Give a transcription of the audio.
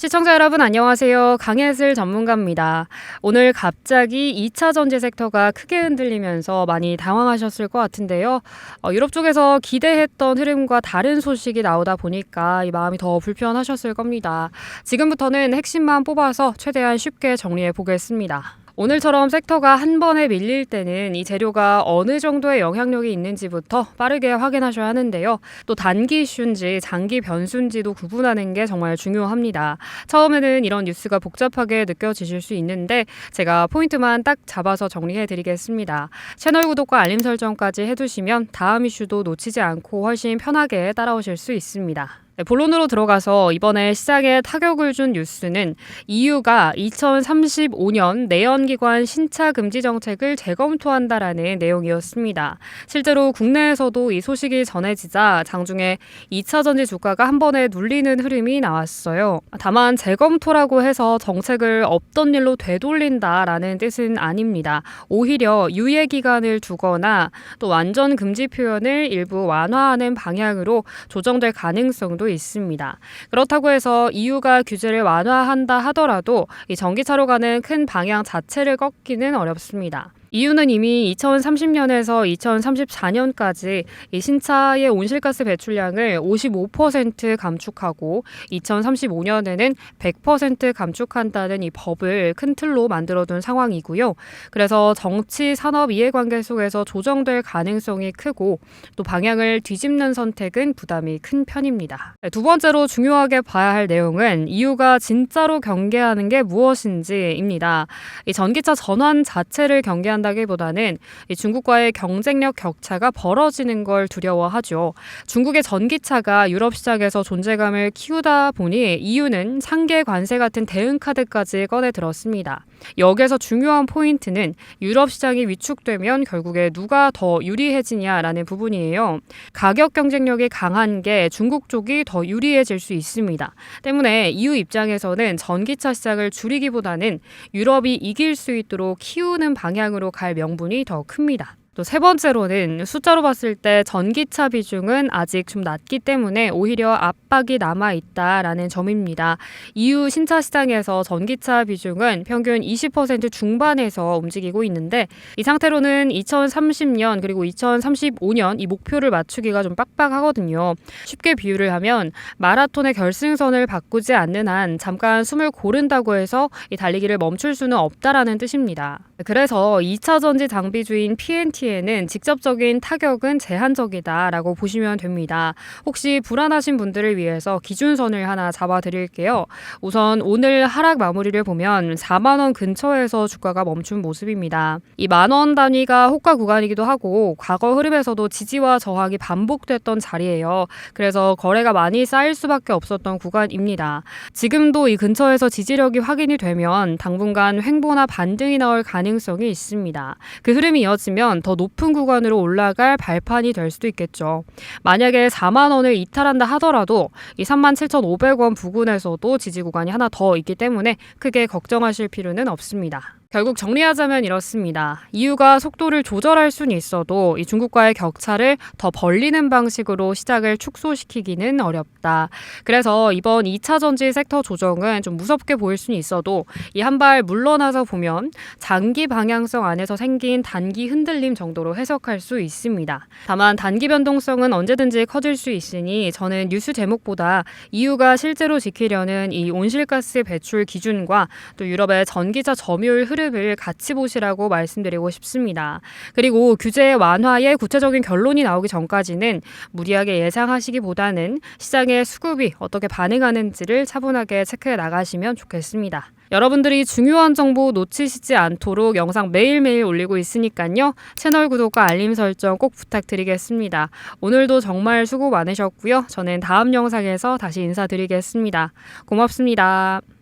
시청자 여러분 안녕하세요. 강예슬 전문가입니다. 오늘 갑자기 2차 전지 섹터가 크게 흔들리면서 많이 당황하셨을 것 같은데요. 어, 유럽 쪽에서 기대했던 흐름과 다른 소식이 나오다 보니까 이 마음이 더 불편하셨을 겁니다. 지금부터는 핵심만 뽑아서 최대한 쉽게 정리해 보겠습니다. 오늘처럼 섹터가 한 번에 밀릴 때는 이 재료가 어느 정도의 영향력이 있는지부터 빠르게 확인하셔야 하는데요. 또 단기 이슈인지 장기 변수인지도 구분하는 게 정말 중요합니다. 처음에는 이런 뉴스가 복잡하게 느껴지실 수 있는데 제가 포인트만 딱 잡아서 정리해 드리겠습니다. 채널 구독과 알림 설정까지 해두시면 다음 이슈도 놓치지 않고 훨씬 편하게 따라오실 수 있습니다. 네, 본론으로 들어가서 이번에 시장에 타격을 준 뉴스는 EU가 2035년 내연기관 신차 금지 정책을 재검토한다라는 내용이었습니다. 실제로 국내에서도 이 소식이 전해지자 장중에 2차 전지 주가가 한 번에 눌리는 흐름이 나왔어요. 다만 재검토라고 해서 정책을 없던 일로 되돌린다라는 뜻은 아닙니다. 오히려 유예 기간을 두거나 또 완전 금지 표현을 일부 완화하는 방향으로 조정될 가능성도 있습니다. 그렇다고 해서 EU가 규제를 완화한다 하더라도 이 전기차로 가는 큰 방향 자체를 꺾기는 어렵습니다. 이유는 이미 2030년에서 2034년까지 이 신차의 온실가스 배출량을 55% 감축하고 2035년에는 100% 감축한다는 이 법을 큰 틀로 만들어둔 상황이고요. 그래서 정치 산업 이해관계 속에서 조정될 가능성이 크고 또 방향을 뒤집는 선택은 부담이 큰 편입니다. 네, 두 번째로 중요하게 봐야 할 내용은 이유가 진짜로 경계하는 게 무엇인지입니다. 이 전기차 전환 자체를 경계 한다기보다는 이 중국과의 경쟁력 격차가 벌어지는 걸 두려워하죠. 중국의 전기차가 유럽 시장에서 존재감을 키우다 보니 EU는 상계 관세 같은 대응 카드까지 꺼내 들었습니다. 여기에서 중요한 포인트는 유럽 시장이 위축되면 결국에 누가 더 유리해지냐라는 부분이에요. 가격 경쟁력이 강한 게 중국 쪽이 더 유리해질 수 있습니다. 때문에 EU 입장에서는 전기차 시장을 줄이기보다는 유럽이 이길 수 있도록 키우는 방향으로 갈 명분이 더 큽니다. 또 세 번째로는 숫자로 봤을 때 전기차 비중은 아직 좀 낮기 때문에 오히려 압박이 남아 있다라는 점입니다. EU 신차 시장에서 전기차 비중은 평균 20% 중반에서 움직이고 있는데 이 상태로는 2030년 그리고 2035년 이 목표를 맞추기가 좀 빡빡하거든요. 쉽게 비유를 하면 마라톤의 결승선을 바꾸지 않는 한 잠깐 숨을 고른다고 해서 이 달리기를 멈출 수는 없다라는 뜻입니다. 그래서 2차 전지 장비주인 PNT 에는 직접적인 타격은 제한적이다라고 보시면 됩니다. 혹시 불안하신 분들을 위해서 기준선을 하나 잡아 드릴게요. 우선 오늘 하락 마무리를 보면 4만 원 근처에서 주가가 멈춘 모습입니다. 이 만원 단위가 호가 구간이기도 하고 과거 흐름에서도 지지와 저항이 반복됐던 자리예요. 그래서 거래가 많이 쌓일 수밖에 없었던 구간입니다. 지금도 이 근처에서 지지력이 확인이 되면 당분간 횡보나 반등이 나올 가능성이 있습니다. 그 흐름이 이어지면 더 높은 구간으로 올라갈 발판이 될 수도 있겠죠. 만약에 4만 원을 이탈한다 하더라도 이 37,500원 부근에서도 지지 구간이 하나 더 있기 때문에 크게 걱정하실 필요는 없습니다. 결국 정리하자면 이렇습니다. 이유가 속도를 조절할 수는 있어도 이 중국과의 격차를 더 벌리는 방식으로 시장을 축소시키기는 어렵다. 그래서 이번 2차 전지 섹터 조정은 좀 무섭게 보일 수는 있어도 이 한 발 물러나서 보면 장기 방향성 안에서 생긴 단기 흔들림 정도로 해석할 수 있습니다. 다만 단기 변동성은 언제든지 커질 수 있으니 저는 뉴스 제목보다 이유가 실제로 지키려는 이 온실가스 배출 기준과 또 유럽의 전기차 점유율 흐름 을 같이 보시라고 말씀드리고 싶습니다. 그리고 규제 완화의 구체적인 결론이 나오기 전까지는 무리하게 예상하시기보다는 시장의 수급이 어떻게 반응하는지를 차분하게 체크해 나가시면 좋겠습니다. 여러분들이 중요한 정보 놓치시지 않도록 영상 매일매일 올리고 있으니까요. 채널 구독과 알림 설정 꼭 부탁드리겠습니다. 오늘도 정말 수고 많으셨고요. 저는 다음 영상에서 다시 인사드리겠습니다. 고맙습니다.